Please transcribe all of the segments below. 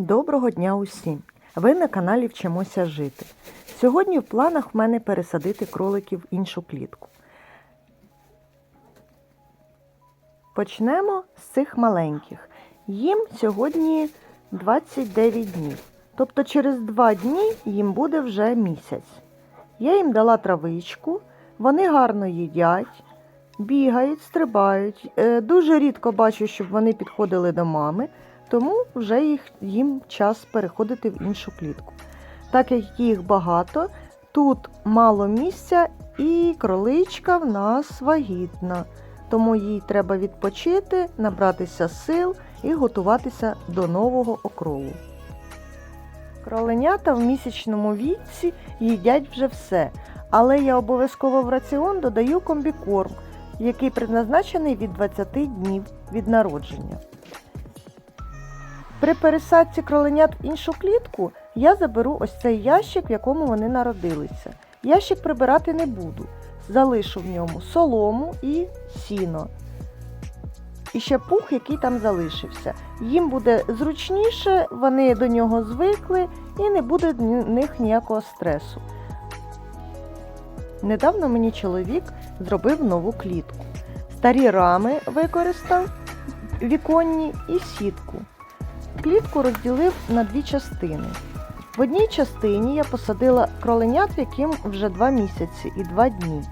Доброго дня усім! Ви на каналі Вчимося жити. Сьогодні в планах в мене пересадити кроликів в іншу клітку. Почнемо з цих маленьких. Їм сьогодні 29 днів. Тобто через 2 дні їм буде вже місяць. Я їм дала травичку, вони гарно їдять, бігають, стрибають. Е, Дуже рідко бачу, щоб вони підходили до мами, тому вже їх, їм час переходити в іншу клітку. Так як їх багато, тут мало місця і кроличка в нас вагітна, тому їй треба відпочити, набратися сил і готуватися до нового окролу. Кроленята в місячному віці їдять вже все, але я обов'язково в раціон додаю комбікорм, який предназначений від 20 днів від народження. При пересадці кроленят в іншу клітку я заберу ось цей ящик, в якому вони народилися. Ящик прибирати не буду. Залишу в ньому солому і сіно. І ще пух, який там залишився. Їм буде зручніше, вони до нього звикли і не буде в них ніякого стресу. Недавно мені чоловік зробив нову клітку. Старі рами використав віконні і сітку. Клітку розділив на дві частини. В одній частині я посадила кроленят, яким вже 2 місяці і 2 дні.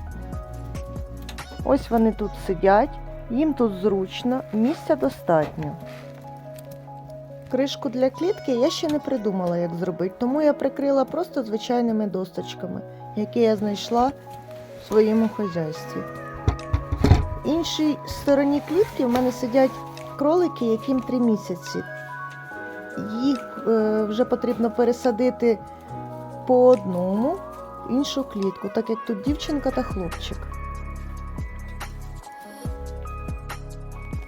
Ось вони тут сидять, їм тут зручно, місця достатньо. Кришку для клітки я ще не придумала, як зробити, тому я прикрила просто звичайними досточками, які я знайшла в своєму хазяйстві. В іншій стороні клітки в мене сидять кролики, яким 3 місяці їх е, вже потрібно пересадити по одному в іншу клітку, так як тут дівчинка та хлопчик.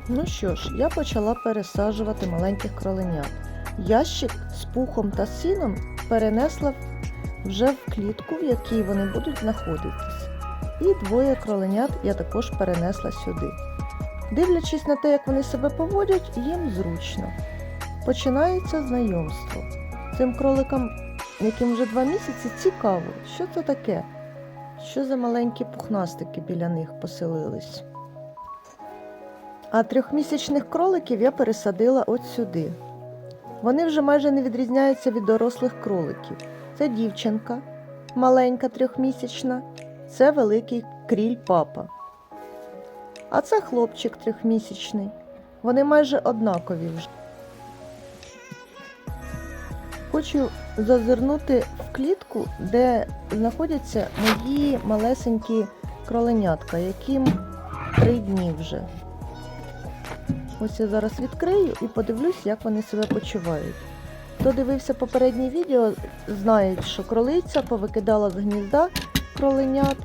Ну що ж, я почала пересаджувати маленьких кроленят. Ящик з пухом та сіном перенесла вже в клітку, в якій вони будуть знаходитись. І двоє кроленят я також перенесла сюди. Дивлячись на те, як вони себе поводять, їм зручно. Починається знайомство. Цим кроликам, яким вже два місяці, цікаво, що це таке, що за маленькі пухнастики біля них поселились. А трьохмісячних кроликів я пересадила от сюди. Вони вже майже не відрізняються від дорослих кроликів. Це дівчинка, маленька трьохмісячна, це великий кріль папа. А це хлопчик трьохмісячний. Вони майже однакові вже. Хочу зазирнути в клітку, де знаходяться мої малесенькі кроленятка, яким три дні вже. Ось я зараз відкрию і подивлюсь, як вони себе почувають. Хто дивився попереднє відео, знає, що кролиця повикидала з гнізда кроленят.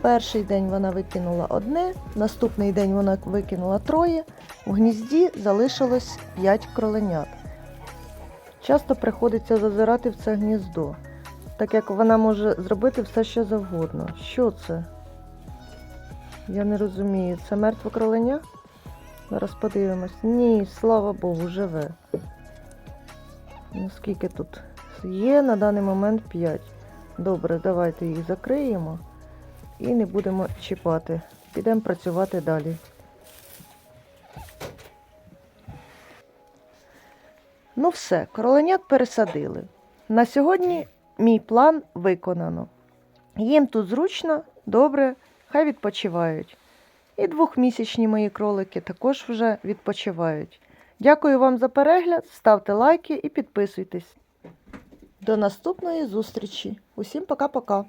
Перший день вона викинула одне, наступний день вона викинула троє, у гнізді залишилось 5 кроленят. Часто приходиться зазирати в це гніздо, так як вона може зробити все, що завгодно. Що це? Я не розумію. Це мертве кроленя? Зараз подивимось. Ні, слава Богу, живе. Ну, скільки тут є на даний момент 5. Добре, давайте їх закриємо і не будемо чіпати. Підемо працювати далі. Ну все, кроленят пересадили. На сьогодні мій план виконано. Їм тут зручно, добре, хай відпочивають. І двохмісячні мої кролики також вже відпочивають. Дякую вам за перегляд, ставте лайки і підписуйтесь. До наступної зустрічі. Усім пока-пока.